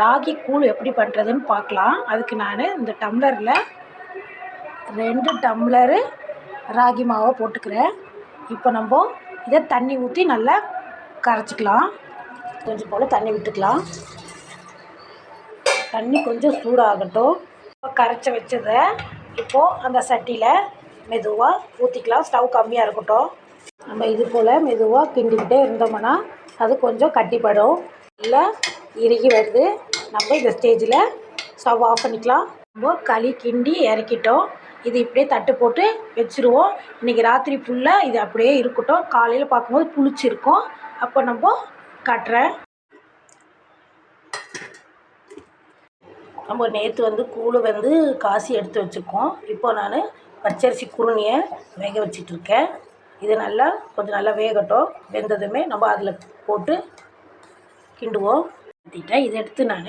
ராகி கூழ் எப்படி பண்ணுறதுன்னு பார்க்கலாம். அதுக்கு நான் இந்த டம்ளரில் ரெண்டு டம்ளரு ராகி மாவை போட்டுக்கிறேன். இப்போ நம்ம இதை தண்ணி ஊற்றி நல்லா கரைச்சிக்கலாம். கொஞ்சம் போல் தண்ணி விட்டுக்கலாம். தண்ணி கொஞ்சம் சூடாகட்டும். இப்போ கரைச்சி வச்சதை இப்போது அந்த சட்டியில் மெதுவாக ஊற்றிக்கலாம் ஸ்டவ் கம்மியாக இருக்கட்டும். நம்ம இது போல் மெதுவாக கிண்டிக்கிட்டே இருந்தோம்னா அது கொஞ்சம் கட்டிப்படும். நல்லா இறுகி வருது. நம்ம இந்த ஸ்டேஜில் ஸ்டவ் ஆஃப் பண்ணிக்கலாம். நம்ம களி கிண்டி இறக்கிட்டோம். இது இப்படியே தட்டு போட்டு வச்சுருவோம். இன்றைக்கி ராத்திரி ஃபுல்லாக இது அப்படியே இருக்கட்டும். காலையில் பார்க்கும்போது புளிச்சிருக்கும் அப்போ நம்ம காட்டுறேன் நம்ம நேற்று வந்து கூழ் வந்து காசி எடுத்து வச்சுருக்கோம். இப்போ நான் பச்சரிசி குருணியை வேக வச்சிட்ருக்கேன் இது நல்லா கொஞ்சம் நல்லா வேகட்டும். வெந்ததுமே நம்ம அதில் போட்டு கிண்டுவோம். ஊற்றிட்டேன் இதை எடுத்து நான்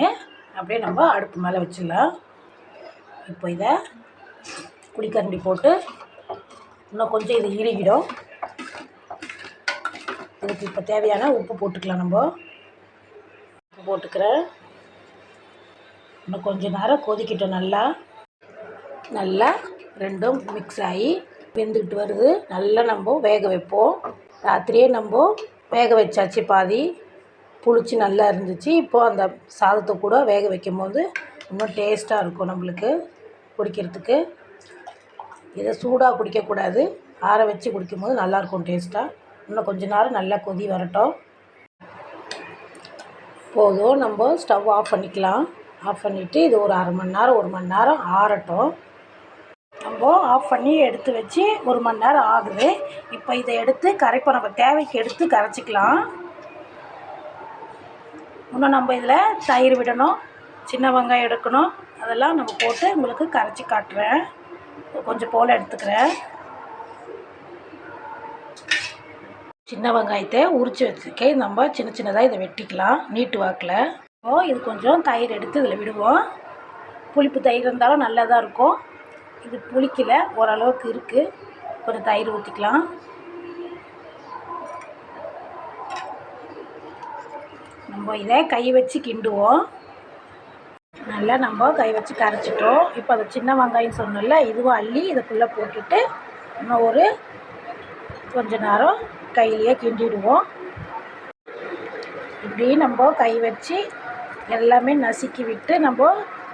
அப்படியே நம்ம அடுப்பு மேலே வச்சிடலாம். இப்போ இதை குளிக்கரண்டி போட்டு இன்னும் கொஞ்சம் இது இறுகிடும். இதுக்கு இப்போ தேவையான உப்பு போட்டுக்கலாம் நம்ம. உப்பு போட்டுக்கிறேன். இன்னும் கொஞ்சம் நேரம் கொதிக்கிட்டோம் நல்லா. நல்லா ரெண்டும் மிக்ஸ் ஆகி வெந்துக்கிட்டு வருது. நல்லா நம்ம வேக வைப்போம். ராத்திரியே நம்ம வேக வச்சாச்சு பாதி. புளிச்சு நல்லா இருந்துச்சு. இப்போது அந்த சாதத்தை கூட வேக வைக்கும் போது இன்னும் டேஸ்ட்டாக இருக்கும் நம்மளுக்கு குடிக்கிறதுக்கு. இதை சூடாக குடிக்கக்கூடாது. ஆற வச்சு குடிக்கும்போது நல்லாயிருக்கும் டேஸ்ட்டாக இன்னும் கொஞ்ச நேரம் நல்லா கொதி வரட்டும். போதும் நம்ம ஸ்டவ் ஆஃப் பண்ணிக்கலாம். ஆஃப் பண்ணிவிட்டு இது ஒரு அரை மணி நேரம் ஒரு மணி நேரம் ஆறட்டும். நம்ம ஆஃப் பண்ணி எடுத்து வச்சு ஒரு மணி நேரம் ஆகுது. இப்போ இதை எடுத்து கரைப்போம் நம்ம தேவைக்கு எடுத்து கரைச்சிக்கலாம். இன்னும் நம்ம இதில் தயிர் விடணும் சின்ன வெங்காயம் எடுக்கணும். அதெல்லாம் நம்ம போட்டு உங்களுக்கு கரைச்சி காட்டுறேன். கொஞ்சம் போல் எடுத்துக்கிறேன். சின்ன வெங்காயத்தை உரித்து வச்சுருக்கேன். நம்ம சின்ன சின்னதாக இதை வெட்டிக்கலாம். நீட்டு வாக்கில். இப்போ இது கொஞ்சம் தயிர் எடுத்து இதில் விடுவோம். புளிப்பு தயிர் இருந்தாலும் நல்லதாக இருக்கும். இது புளிக்கல ஓரளவுக்கு இருக்குது கொஞ்சம் தயிர் ஊற்றிக்கலாம் நம்ம இதை கை வச்சு கிண்டுவோம். நல்லா நம்ம கை வச்சு கரைச்சிட்டோம். இப்போ அது சின்ன வெங்காயம் சொன்னல இதுவும் அள்ளி இதுக்குள்ளே போட்டுட்டு இன்னும் ஒரு கொஞ்ச நேரம் கையிலேயே கிண்டிடுவோம். இப்படி நம்ம கை வச்சு எல்லாமே நசுக்கி விட்டு நம்ம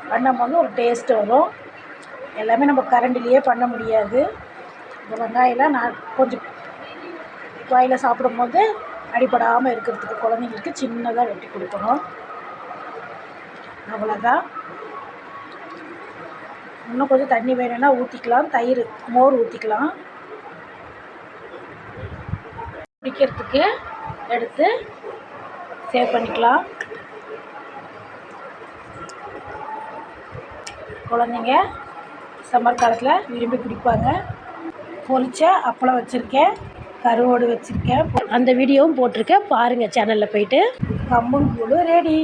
பண்ணும்போது ஒரு டேஸ்ட் வரும். எல்லாமே நம்ம கரண்டிலேயே பண்ண முடியாது. இந்த வெங்காயம்லாம் நான் கொஞ்சம் வாயில் சாப்பிடும்போது அடிபடாமல் இருக்கிறதுக்கு குழந்தைங்களுக்கு சின்னதாக வெட்டி கொடுக்கணும். அவ்வளோதான் இன்னும் கொஞ்சம் தண்ணி வேணும்னா ஊற்றிக்கலாம் தயிர் மோர் ஊற்றிக்கலாம் குடிக்கிறதுக்கு எடுத்து சேவ் பண்ணிக்கலாம். குழந்தைங்க சம்மர் காலத்தில் விரும்பி குடிப்பாங்க. பொரிச்ச அப்பளம் வச்சுருக்கேன். கருவோடு வச்சுருக்கேன். அந்த வீடியோவும் போட்டிருக்கேன். பாருங்கள் சேனலில் போயிட்டு. கம்பங்கூழ் ரெடி